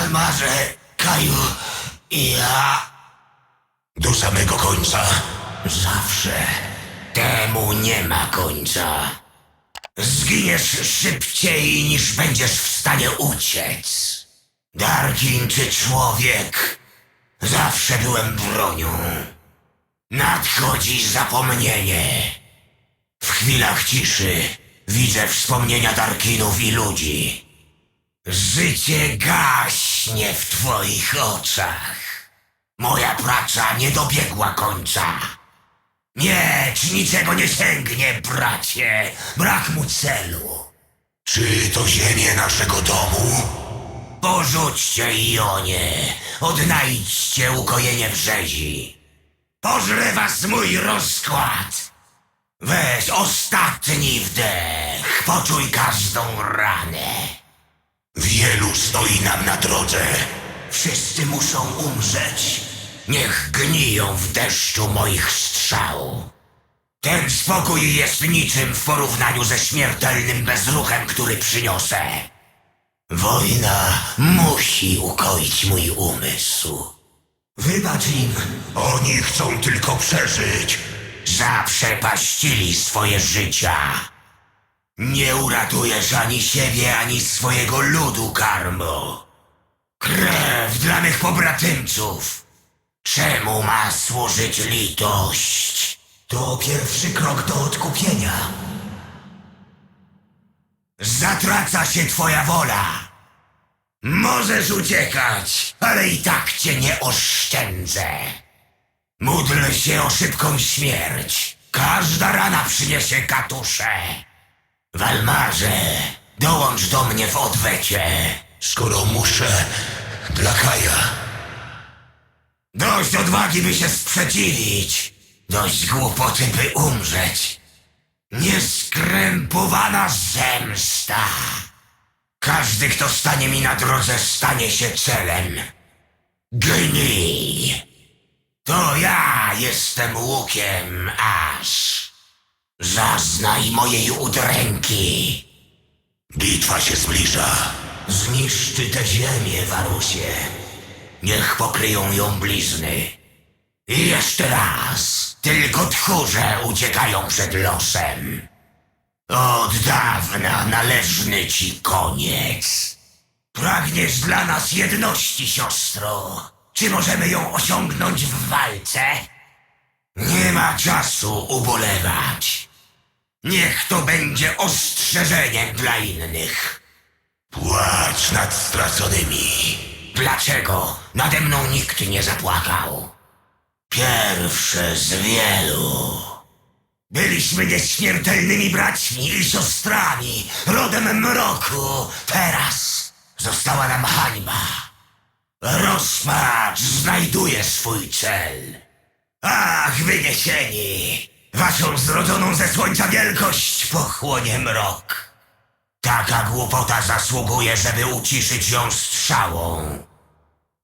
Walmarze, Kaju i ja Do samego końca. zawsze. Temu nie ma końca. Zginiesz szybciej niż będziesz w stanie uciec. Darkin czy człowiek, zawsze byłem bronią. Nadchodzi zapomnienie. W chwilach ciszy widzę wspomnienia Darkinów i ludzi. Życie gaśnie w twoich oczach. Moja praca nie dobiegła końca. Miecz niczego nie sięgnie, bracie. Brak mu celu. Czy to ziemię naszego domu? Porzućcie Ionie. Odnajdźcie ukojenie w rzezi. Pożre was mój rozkład. Weź ostatni wdech. Poczuj każdą ranę. Wielu stoi nam na drodze. Wszyscy muszą umrzeć. Niech gniją w deszczu moich strzał. Ten spokój jest niczym w porównaniu ze śmiertelnym bezruchem, który przyniosę. Wojna musi ukoić mój umysł. Wybacz im. Oni chcą tylko przeżyć. Zaprzepaścili swoje życia. Nie uratujesz ani siebie, ani swojego ludu, Karmo. Krew dla mych pobratymców. Czemu ma służyć litość? To pierwszy krok do odkupienia. Zatraca się twoja wola. Możesz uciekać, ale i tak cię nie oszczędzę. Módl się o szybką śmierć. Każda rana przyniesie katusze. Walmarze, dołącz do mnie w odwecie. Skoro muszę, dla Kaja. Dość odwagi, by się sprzeciwić. Dość głupoty, by umrzeć. Nieskrępowana zemsta. Każdy, kto stanie mi na drodze, stanie się celem. Gnij. To ja jestem łukiem, aż. Zaznaj mojej udręki. Bitwa się zbliża. Zniszczy tę ziemię, Warusie. Niech pokryją ją blizny. I jeszcze raz. Tylko tchórze uciekają przed losem. Od dawna należny ci koniec. Pragniesz dla nas jedności, siostro. Czy możemy ją osiągnąć w walce? Nie ma czasu ubolewać. Niech to będzie ostrzeżeniem dla innych. Płacz nad straconymi. Dlaczego nade mną nikt nie zapłakał? Pierwsze z wielu. Byliśmy nieśmiertelnymi braćmi i siostrami, rodem mroku. Teraz została nam hańba. Rozpacz znajduje swój cel. Ach, wyniesieni! Waszą zrodzoną ze słońca wielkość pochłonie mrok. Taka głupota zasługuje, żeby uciszyć ją strzałą.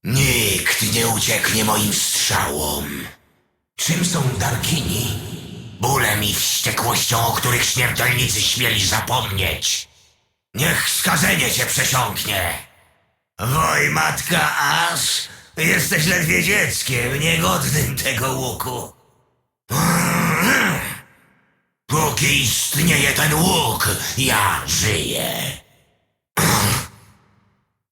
Nikt nie ucieknie moim strzałom. Czym są Darkini? Bólem i wściekłością, o których śmiertelnicy śmieli zapomnieć. Niech skażenie cię przesiąknie. Woj, matka Aż, jesteś ledwie dzieckiem, niegodnym tego łuku. Póki istnieje ten łuk, ja żyję.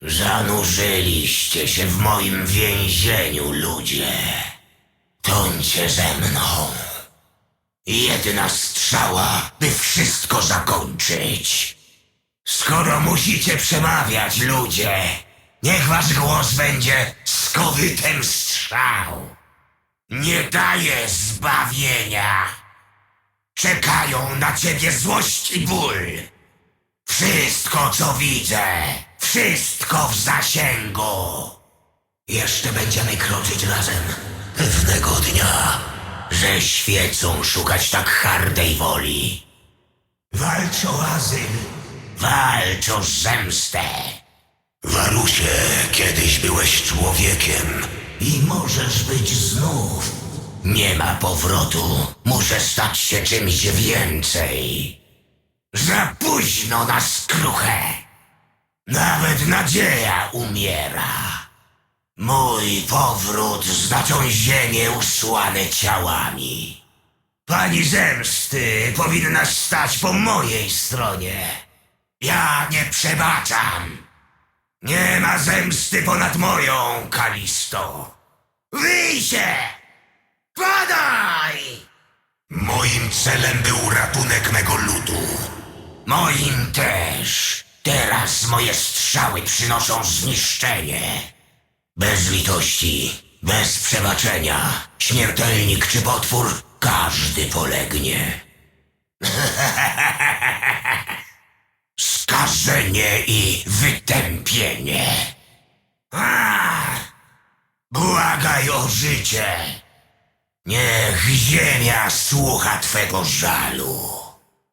Zanurzyliście się w moim więzieniu, ludzie. Tońcie ze mną. Jedna strzała, by wszystko zakończyć. Skoro musicie przemawiać, ludzie, niech wasz głos będzie skowytem strzał. Nie daje zbawienia. Czekają na ciebie złość i ból. Wszystko, co widzę, wszystko w zasięgu. Jeszcze będziemy kroczyć razem pewnego dnia, że świecą szukać tak hardej woli. Walcz o azyl, walcz o zemstę. Warusie, kiedyś byłeś człowiekiem. I możesz być znów. Nie ma powrotu. Muszę stać się czymś więcej. Za późno na skruchę. Nawet nadzieja umiera. Mój powrót znaczą ziemię usłane ciałami. Pani zemsty powinna stać po mojej stronie. Ja nie przebaczam. Nie ma zemsty ponad moją, Kalisto. Wyj się! Padaj! Moim celem był ratunek mego ludu. Moim też. Teraz moje strzały przynoszą zniszczenie. Bez litości, bez przebaczenia, śmiertelnik czy potwór, każdy polegnie. Skażenie i wytępienie. Błagaj o życie. Niech ziemia słucha twego żalu.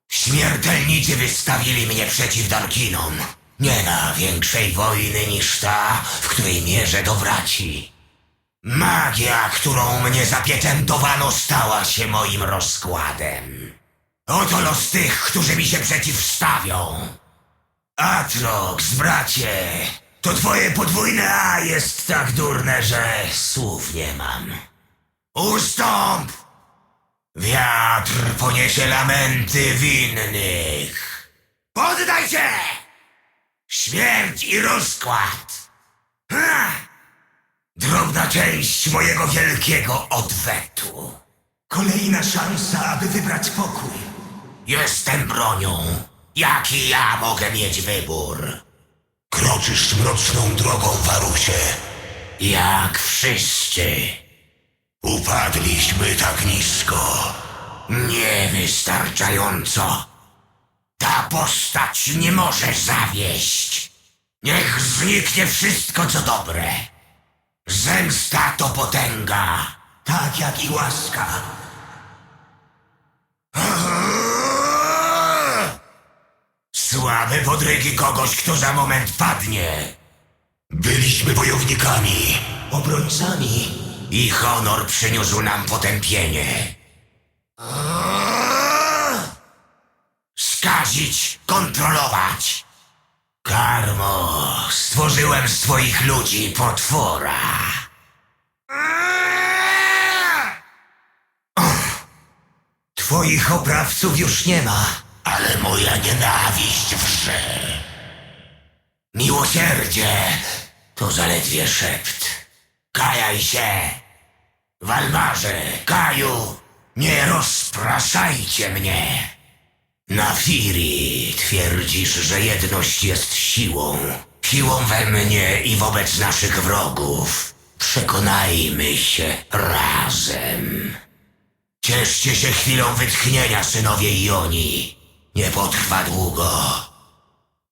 Śmiertelnicy wystawili mnie przeciw Darkinom. Nie ma większej wojny niż ta, w której mierzę do braci. Magia, którą mnie zapieczętowano, stała się moim rozkładem. Oto los tych, którzy mi się przeciwstawią. Atrox, bracie, to twoje podwójne A jest tak durne, że słów nie mam. Ustąp! Wiatr poniesie lamenty winnych. Poddaj się! Śmierć i rozkład. Ha! Drobna część mojego wielkiego odwetu. Kolejna szansa, aby wybrać pokój. Jestem bronią. Jaki ja mogę mieć wybór? Kroczysz mroczną drogą, Warusie. Jak wszyscy. Upadliśmy tak nisko. Niewystarczająco. Ta postać nie może zawieść. Niech zniknie wszystko, co dobre. Zemsta to potęga, tak jak i łaska. Słabe podrygi kogoś, kto za moment padnie. Byliśmy wojownikami. Obrońcami. I honor przyniósł nam potępienie. Skazić, kontrolować. Karmo, stworzyłem z twoich ludzi potwora. Twoich oprawców już nie ma. Ale moja nienawiść wrze. Miłosierdzie to zaledwie szept. Kajaj się! Walmarze, Kaju, nie rozpraszajcie mnie! Na Firi twierdzisz, że jedność jest siłą. Siłą we mnie i wobec naszych wrogów. Przekonajmy się razem. Cieszcie się chwilą wytchnienia, synowie Joni. Nie potrwa długo.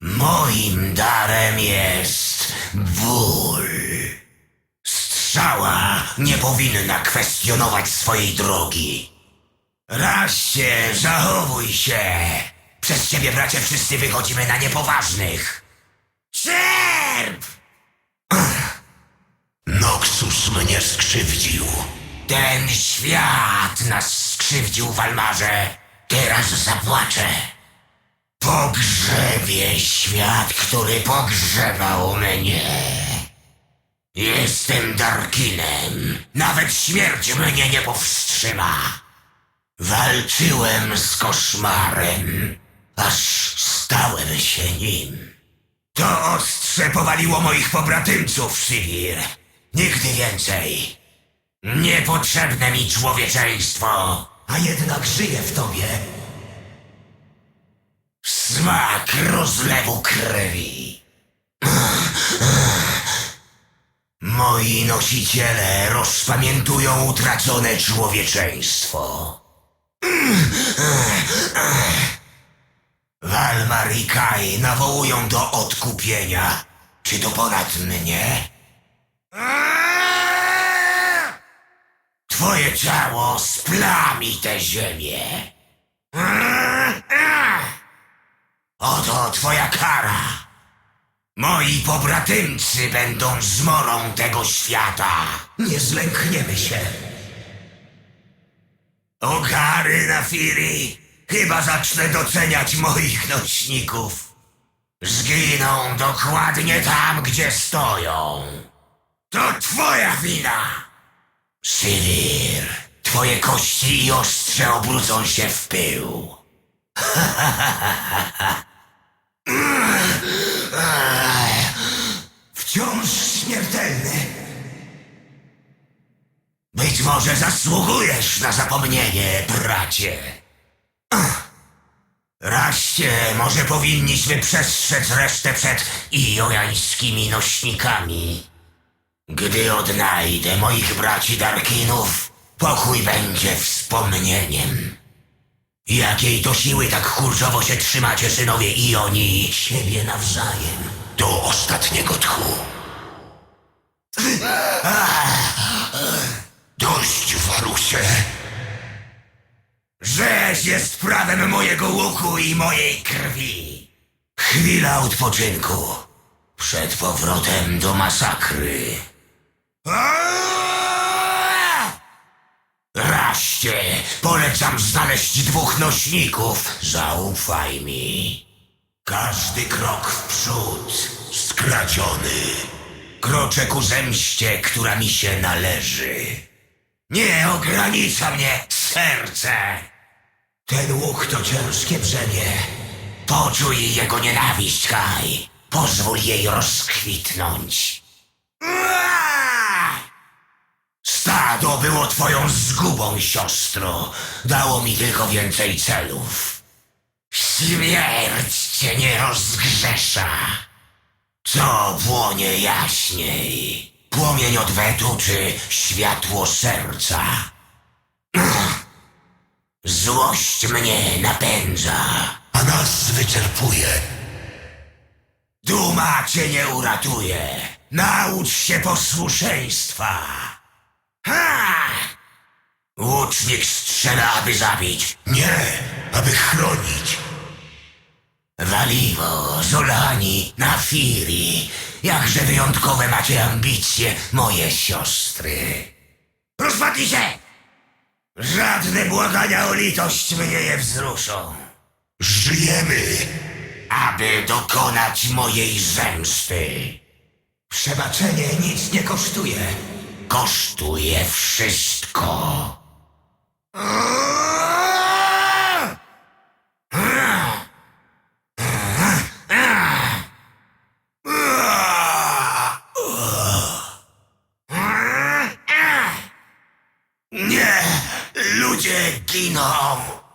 Moim darem jest ból. Nie powinna kwestionować swojej drogi. Raście, zachowuj się. Przez ciebie, bracie, wszyscy wychodzimy na niepoważnych. Czerp! Noxus mnie skrzywdził. Ten świat nas skrzywdził, Walmarze. Teraz zapłaczę. Pogrzebie świat, który pogrzebał mnie. Jestem Darkinem. Nawet śmierć mnie nie powstrzyma. Walczyłem z koszmarem, aż stałem się nim. To ostrze powaliło moich pobratymców, Sivir. Nigdy więcej. Niepotrzebne mi człowieczeństwo, a jednak żyję w tobie. Smak rozlewu krwi. Moi nosiciele rozpamiętują utracone człowieczeństwo. Walmar i Kai nawołują do odkupienia. Czy to ponad mnie? Twoje ciało splami tę ziemię. Oto twoja kara. Moi pobratymcy będą zmorą tego świata. Nie zlękniemy się. Ogary na Firi. Chyba zacznę doceniać moich nośników. Zginą dokładnie tam, gdzie stoją. To twoja wina! Sivir, twoje kości i ostrze obrócą się w pył. Wciąż śmiertelny. Być może zasługujesz na zapomnienie, bracie. Raście, może powinniśmy przestrzec resztę przed ijojańskimi nośnikami. Gdy odnajdę moich braci Darkinów, pokój będzie wspomnieniem. Jakiej to siły tak kurczowo się trzymacie, synowie Ioni, siebie nawzajem? Do ostatniego tchu. Dość, Warusie. Rzeź jest prawem mojego łuku i mojej krwi. Chwila odpoczynku. Przed powrotem do masakry. Raście, polecam znaleźć dwóch nośników. Zaufaj mi. Każdy krok w przód Skradziony. kroczę ku zemście, która mi się należy. Nie ogranicza mnie serce. Ten łuk to ciężkie brzemię. Poczuj jego nienawiść, Kaj. Pozwól jej rozkwitnąć. Stado było twoją zgubą, siostro. Dało mi tylko więcej celów. Śmierć cię nie rozgrzesza. Co płonie jaśniej? Płomień odwetu czy światło serca? Złość mnie napędza. A nas wyczerpuje. Duma cię nie uratuje. Naucz się posłuszeństwa. Ha! Łucznik strzela, aby zabić. Nie, aby chronić. Waliwo, Zolani, Nafiri. Jakże wyjątkowe macie ambicje, moje siostry. Rozpadli się! Żadne błagania o litość mnie nie wzruszą. Żyjemy. Aby dokonać mojej zemsty. Przebaczenie nic nie kosztuje. Kosztuje wszystko. Nie! Ludzie giną!